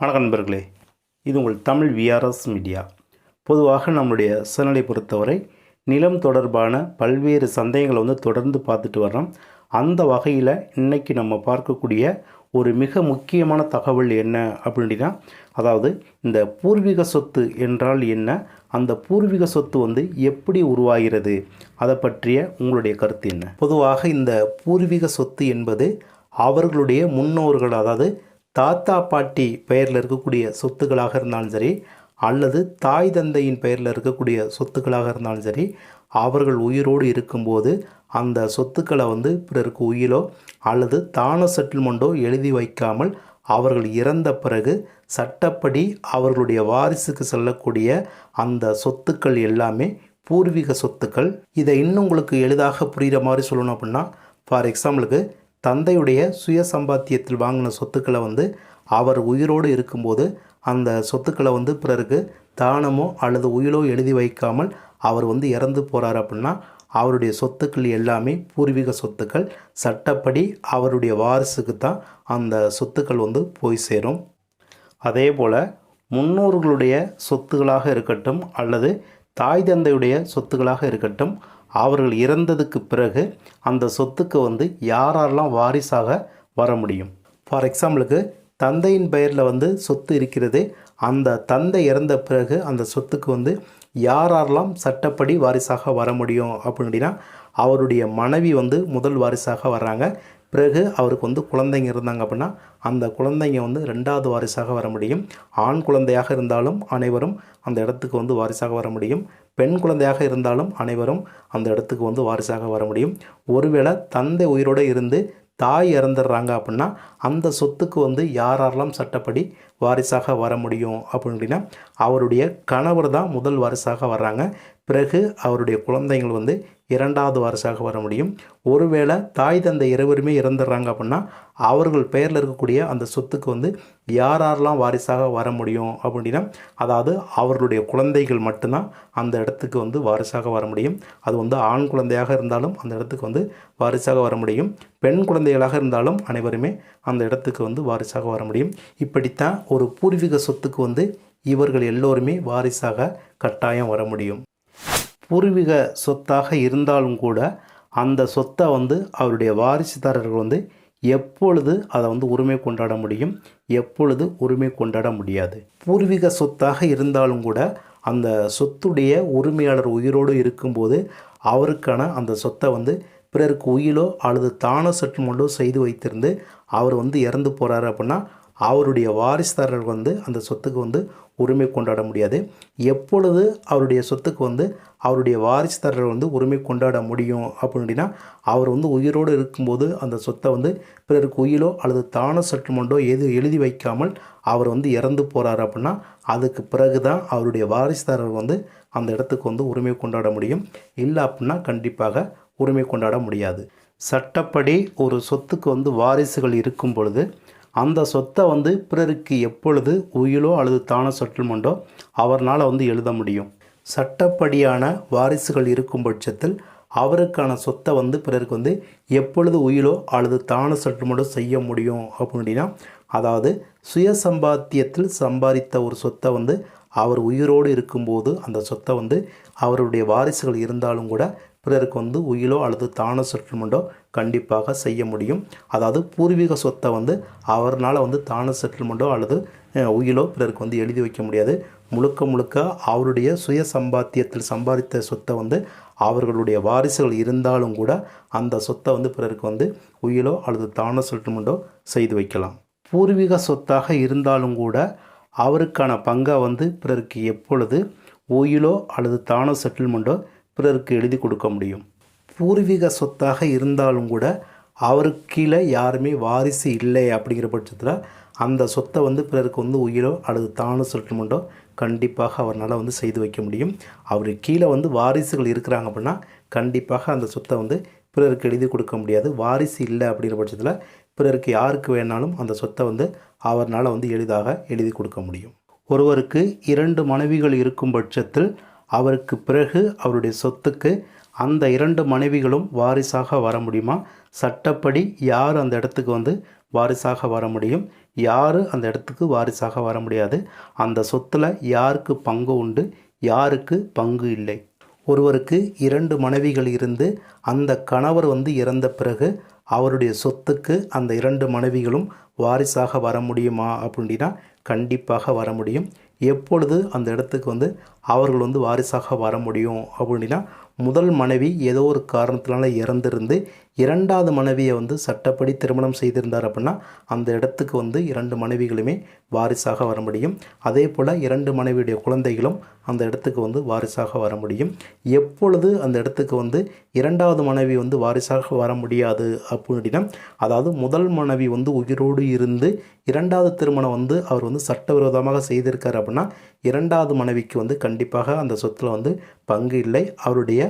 வணக்கம் நண்பர்களே. இது உங்கள் தமிழ் விஆர்எஸ் மீடியா பொதுவாக நம்முடைய சூழ்நிலை பொறுத்தவரை நிலம் தொடர்பான பல்வேறு சந்தேகங்களை வந்து தொடர்ந்து பார்த்துட்டு வர்றோம். அந்த வகையில் இன்றைக்கி நம்ம பார்க்கக்கூடிய ஒரு மிக முக்கியமான தகவல் என்ன அப்படின்னா அதாவது இந்த பூர்வீக சொத்து என்றால் என்ன? அந்த பூர்வீக சொத்து வந்து எப்படி உருவாகிறது? அதை பற்றிய உங்களுடைய கருத்து என்ன? பொதுவாக இந்த பூர்வீக சொத்து என்பது அவர்களுடைய முன்னோர்கள் அதாவது தாத்தா பாட்டி பெயரில் இருக்கக்கூடிய சொத்துக்களாக இருந்தாலும் சரி அல்லது தாய் தந்தையின் பெயரில் இருக்கக்கூடிய சொத்துக்களாக இருந்தாலும் சரி அவர்கள் உயிரோடு இருக்கும்போது அந்த சொத்துக்களை வந்து பிறருக்கு உயிலோ அல்லது தான செட்டில்மெண்ட்டோ எழுதி வைக்காமல் அவர்கள் இறந்த பிறகு சட்டப்படி அவர்களுடைய வாரிசுக்கு செல்லக்கூடிய அந்த சொத்துக்கள் எல்லாமே பூர்வீக சொத்துக்கள். இதை இன்னும் உங்களுக்கு எளிதாக புரிகிற மாதிரி சொல்லணும் அப்படின்னா ஃபார் எக்ஸாம்பிளுக்கு தந்தையுடைய சுய சம்பாத்தியத்தில் வாங்கின சொத்துக்களை வந்து அவர் உயிரோடு இருக்கும்போது அந்த சொத்துக்களை வந்து பிறருக்கு தானமோ அல்லது உயிலோ எழுதி வைக்காமல் அவர் வந்து இறந்து போகிறார் அப்படின்னா அவருடைய சொத்துக்கள் எல்லாமே பூர்வீக சொத்துக்கள். சட்டப்படி அவருடைய வாரிசுக்கு தான் அந்த சொத்துக்கள் வந்து போய் சேரும். அதே போல் முன்னோர்களுடைய சொத்துக்களாக இருக்கட்டும் அல்லது தாய் தந்தையுடைய சொத்துக்களாக இருக்கட்டும் அவர்கள் இறந்ததுக்கு பிறகு அந்த சொத்துக்கு வந்து யாரெல்லாம் வாரிசாக வர முடியும்? ஃபார் எக்ஸாம்பிளுக்கு தந்தையின் பெயரில் வந்து சொத்து இருக்கிறது. அந்த தந்தை இறந்த பிறகு அந்த சொத்துக்கு வந்து யாரெல்லாம் சட்டப்படி வாரிசாக வர முடியும் அப்படின்னா அவருடைய மனைவி வந்து முதல் வாரிசாக வர்றாங்க. பிறகு அவருக்கு வந்து குழந்தைங்க இருந்தாங்க அப்படின்னா அந்த குழந்தைங்க வந்து ரெண்டாவது வாரிசாக வர முடியும். ஆண் குழந்தையாக இருந்தாலும் அனைவரும் அந்த இடத்துக்கு வந்து வாரிசாக வர முடியும். பெண் குழந்தையாக இருந்தாலும் அனைவரும் அந்த இடத்துக்கு வந்து வாரிசாக வர முடியும். ஒருவேளை தந்தை உயிரோடு இருந்து தாய் இறந்துடுறாங்க அப்படின்னா அந்த சொத்துக்கு வந்து யாரெல்லாம் சட்டப்படி வாரிசாக வர முடியும் அப்படின்னா அவருடைய கணவர் தான் முதல் வாரிசாக வர்றாங்க. பிறகு அவருடைய குழந்தைகள் வந்து இரண்டாவது வாரிசாக வர முடியும். ஒருவேளை தாய் தந்தை இருவருமே இறந்துடுறாங்க அப்படின்னா அவர்கள் பெயரில் இருக்கக்கூடிய அந்த சொத்துக்கு வந்து யார் யாரெல்லாம் வாரிசாக வர முடியும் அப்படின்னா அதாவது அவர்களுடைய குழந்தைகள் மட்டும்தான் அந்த இடத்துக்கு வந்து வாரிசாக வர முடியும். அது வந்து ஆண் குழந்தையாக இருந்தாலும் அந்த இடத்துக்கு வந்து வாரிசாக வர முடியும். பெண் குழந்தைகளாக இருந்தாலும் அனைவருமே அந்த இடத்துக்கு வந்து வாரிசாக வர முடியும். இப்படித்தான் ஒரு பூர்வீக சொத்துக்கு வந்து இவர்கள் எல்லோருமே வாரிசாக கட்டாயம் வர முடியும். பூர்வீக சொத்தாக இருந்தாலும் கூட அந்த சொத்தை வந்து அவருடைய வாரிசுதாரர்கள் வந்து எப்பொழுது அதை வந்து உரிமை கொண்டாட முடியும்? எப்பொழுது உரிமை கொண்டாட முடியாது? பூர்வீக சொத்தாக இருந்தாலும் கூட அந்த சொத்துடைய உரிமையாளர் உயிரோடு இருக்கும்போது அவருக்கான அந்த சொத்தை வந்து பிறருக்கு உயிலோ அல்லது தான செட்டில்மெண்ட்டோ செய்து வைத்திருந்து அவர் வந்து இறந்து போகிறாரு அப்படின்னா அவருடைய வாரிசுதாரர் வந்து அந்த சொத்துக்கு வந்து உரிமை கொண்டாட முடியாது. எப்பொழுது அவருடைய சொத்துக்கு வந்து அவருடைய வாரிசுதாரர் வந்து உரிமை கொண்டாட முடியும் அப்படின்னா அவர் வந்து உயிரோடு இருக்கும்போது அந்த சொத்தை வந்து பிறருக்கு உயிலோ அல்லது தான செட்டில்மெண்ட்டோ எது எழுதி வைக்காமல் அவர் வந்து இறந்து போகிறார் அப்படின்னா அதுக்கு பிறகு தான் அவருடைய வாரிசுதாரர் வந்து அந்த இடத்துக்கு வந்து உரிமை கொண்டாட முடியும். இல்லை அப்படின்னா கண்டிப்பாக உரிமை கொண்டாட முடியாது. சட்டப்படி ஒரு சொத்துக்கு வந்து வாரிசுகள் இருக்கும் பொழுது அந்த சொத்தை வந்து பிறருக்கு எப்பொழுது உயிலோ அல்லது தான செட்டில்மெண்ட்டோ அவர்னால் வந்து எழுத முடியும். சட்டப்படியான வாரிசுகள் இருக்கும் பட்சத்தில் அவருக்கான சொத்தை வந்து பிறருக்கு வந்து எப்பொழுது உயிலோ அல்லது தான செட்டில்மெண்ட்டோ செய்ய முடியும் அப்படின்னா அதாவது சுய சம்பாத்தியத்தில் சம்பாதித்த ஒரு சொத்தை வந்து அவர் உயிரோடு இருக்கும்போது அந்த சொத்தை வந்து அவருடைய வாரிசுகள் இருந்தாலும் கூட பிறருக்கு வந்து உயிலோ அல்லது தான செட்டில்மெண்ட்டோ கண்டிப்பாக செய்ய முடியும். அதாவது பூர்வீக சொத்தை வந்து அவர்னால் வந்து தான செட்டில்மெண்ட்டோ அல்லது உயிலோ பிறருக்கு வந்து எழுதி வைக்க முடியாது. முழுக்க முழுக்க அவருடைய சுய சம்பாத்தியத்தில் சம்பாதித்த சொத்தை வந்து அவர்களுடைய வாரிசுகள் இருந்தாலும் கூட அந்த சொத்தை வந்து பிறருக்கு வந்து உயிலோ அல்லது தான செட்டில்மெண்ட்டோ செய்து வைக்கலாம். பூர்வீக சொத்தாக இருந்தாலும் கூட அவருக்கான பங்கை வந்து பிறருக்கு எப்பொழுது உயிலோ அல்லது தான செட்டில்மெண்ட்டோ பிறருக்கு எழுதி கொடுக்க முடியும். பூர்வீக சொத்தாக இருந்தாலும் கூட அவருக்கு கீழே யாருமே வாரிசு இல்லை அப்படிங்கிற பட்சத்தில் அந்த சொத்தை வந்து பிறருக்கு வந்து உயிரோ அல்லது தானோ செட்டில்மெண்ட்டோ கண்டிப்பாக அவரால் வந்து செய்து வைக்க முடியும். அவருக்கு கீழே வந்து வாரிசுகள் இருக்கிறாங்க அப்படின்னா கண்டிப்பாக அந்த சொத்தை வந்து பிறருக்கு எழுதி கொடுக்க முடியாது. வாரிசு இல்லை அப்படிங்கிற பட்சத்தில் பிறருக்கு யாருக்கு வேணாலும் அந்த சொத்தை வந்து அவர்னால் வந்து எளிதாக எழுதி கொடுக்க முடியும். ஒருவருக்கு இரண்டு மனைவிகள் இருக்கும் பட்சத்தில் அவருக்கு பிறகு அவருடைய சொத்துக்கு அந்த இரண்டு மனைவிகளும் வாரிசாக வர முடியுமா? சட்டப்படி யார் அந்த இடத்துக்கு வந்து வாரிசாக வர முடியும்? யார் அந்த இடத்துக்கு வாரிசாக வர முடியாது? அந்த சொத்தில் யாருக்கு பங்கு உண்டு? யாருக்கு பங்கு இல்லை? ஒருவருக்கு இரண்டு மனைவிகள் இருந்து அந்த கணவர் வந்து இறந்த பிறகு அவருடைய சொத்துக்கு அந்த இரண்டு மனைவிகளும் வாரிசாக வர முடியுமா? அப்படின்னா கண்டிப்பாக வர முடியும். எப்பொழுது அந்த இடத்துக்கு வந்து அவர்கள் வந்து வாரிசாக வர முடியும்? அப்படின்னா முதல் மனைவி ஏதோ ஒரு காரணத்தினால இறந்திருந்து இரண்டாவது மனைவியை வந்து சட்டப்படி திருமணம் செய்திருந்தார் அப்படின்னா அந்த இடத்துக்கு வந்து இரண்டு மனைவிகளுமே வாரிசாக வர முடியும். அதே போல் இரண்டு மனைவியுடைய குழந்தைகளும் அந்த இடத்துக்கு வந்து வாரிசாக வர முடியும். எப்பொழுது அந்த இடத்துக்கு வந்து இரண்டாவது மனைவி வந்து வாரிசாக வர முடியாது அப்படின்னா அதாவது முதல் மனைவி வந்து உயிரோடு இருந்து இரண்டாவது திருமணம் வந்து அவர் வந்து சட்டவிரோதமாக செய்திருக்கார் அப்படின்னா இரண்டாவது மனைவிக்கு வந்து கண்டிப்பாக அந்த சொத்தில் வந்து பங்கு இல்லை. அவருடைய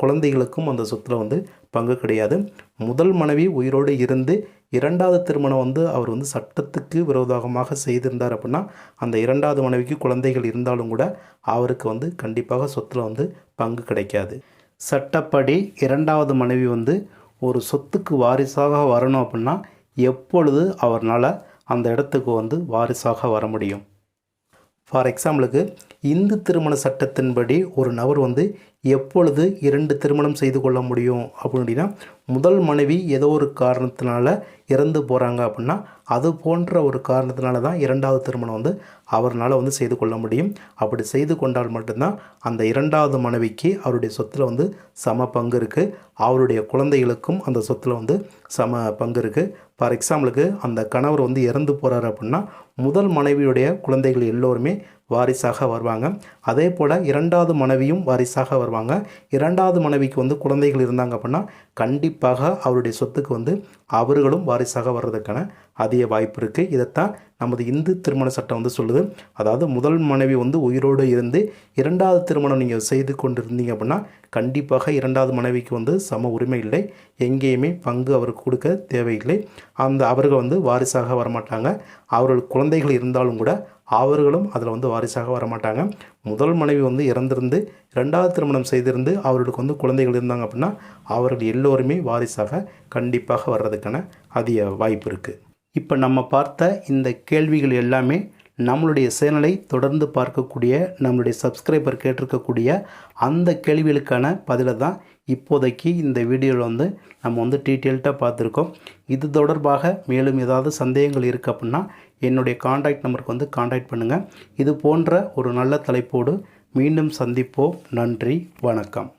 குழந்தைகளுக்கும் அந்த சொத்தில் வந்து பங்கு கிடையாது. முதல் மனைவி உயிரோடு இருந்து இரண்டாவது திருமணம் வந்து அவர் வந்து சட்டத்துக்கு விரோதமாக செய்திருந்தார் அப்படின்னா அந்த இரண்டாவது மனைவிக்கு குழந்தைகள் இருந்தாலும் கூட அவருக்கு வந்து கண்டிப்பாக சொத்தில் வந்து பங்கு கிடைக்காது. சட்டப்படி இரண்டாவது மனைவி வந்து ஒரு சொத்துக்கு வாரிசாக வரணும் அப்படின்னா எப்பொழுது அவர்னால் அந்த இடத்துக்கு வந்து வாரிசாக வர முடியும்? ஃபார் எக்ஸாம்பிளுக்கு இந்து திருமண சட்டத்தின்படி ஒரு நபர் வந்து எப்பொழுது இரண்டு திருமணம் செய்து கொள்ள முடியும் அப்படின்னா முதல் மனைவி ஏதோ ஒரு காரணத்தினால இறந்து போகிறாங்க அப்படின்னா அது போன்ற ஒரு காரணத்தினால தான் இரண்டாவது திருமணம் வந்து அவரால் வந்து செய்து கொள்ள முடியும். அப்படி செய்து கொண்டால் மட்டும்தான் அந்த இரண்டாவது மனைவிக்கு அவருடைய சொத்தில் வந்து சம பங்கு இருக்குது அவருடைய குழந்தைகளுக்கும் அந்த சொத்தில் வந்து சம பங்கு இருக்குது ஃபார் எக்ஸாம்பிளுக்கு அந்த கணவர் வந்து இறந்து போகிறார் அப்படின்னா முதல் மனைவியுடைய குழந்தைகள் எல்லோருமே வாரிசாக வருவாங்க. அதே போல் இரண்டாவது மனைவியும் வாரிசாக வருவாங்க. இரண்டாவது மனைவிக்கு வந்து குழந்தைகள் இருந்தாங்க அப்படின்னா கண்டிப்பாக அவருடைய சொத்துக்கு வந்து அவர்களும் வாரிசாக வர்றதுக்கான அதிக வாய்ப்பு இருக்குது இதைத்தான் நமது இந்து திருமண சட்டம் வந்து சொல்லுது. அதாவது முதல் மனைவி வந்து உயிரோடு இருந்து இரண்டாவது திருமணம் நீங்கள் செய்து கொண்டு இருந்தீங்க அப்படின்னா கண்டிப்பாக இரண்டாவது மனைவிக்கு வந்து சம உரிமை இல்லை. எங்கேயுமே பங்கு அவருக்கு கொடுக்க தேவையில்லை. அந்த அவர்கள் வந்து வாரிசாக வரமாட்டாங்க. அவர்கள் குழந்தைகள் இருந்தாலும் கூட அவர்களும் அதில் வந்து வாரிசாக வரமாட்டாங்க. முதல் மனைவி வந்து இறந்திருந்து ரெண்டாவது திருமணம் செய்திருந்து அவர்களுக்கு வந்து குழந்தைகள் இருந்தாங்க அப்படின்னா அவர்கள் எல்லோருமே வாரிசாக கண்டிப்பாக வர்றதுக்கான அதிக வாய்ப்பு இருக்குது இப்போ நம்ம பார்த்த இந்த கேள்விகள் எல்லாமே நம்மளுடைய சேனலை தொடர்ந்து பார்க்கக்கூடிய நம்மளுடைய சப்ஸ்கிரைபர் கேட்டிருக்கக்கூடிய அந்த கேள்விகளுக்கான பதிலை தான் இப்போதைக்கு இந்த வீடியோவில் வந்து நம்ம வந்து டீட்டெயில்ட்டாக பார்த்துருக்கோம். இது தொடர்பாக மேலும் ஏதாவது சந்தேகங்கள் இருக்குது அப்படின்னா என்னுடைய காண்டாக்ட் நம்பருக்கு வந்து காண்டாக்ட் பண்ணுங்கள் இது போன்ற ஒரு நல்ல தலைப்போடு மீண்டும் சந்திப்போம். நன்றி வணக்கம்.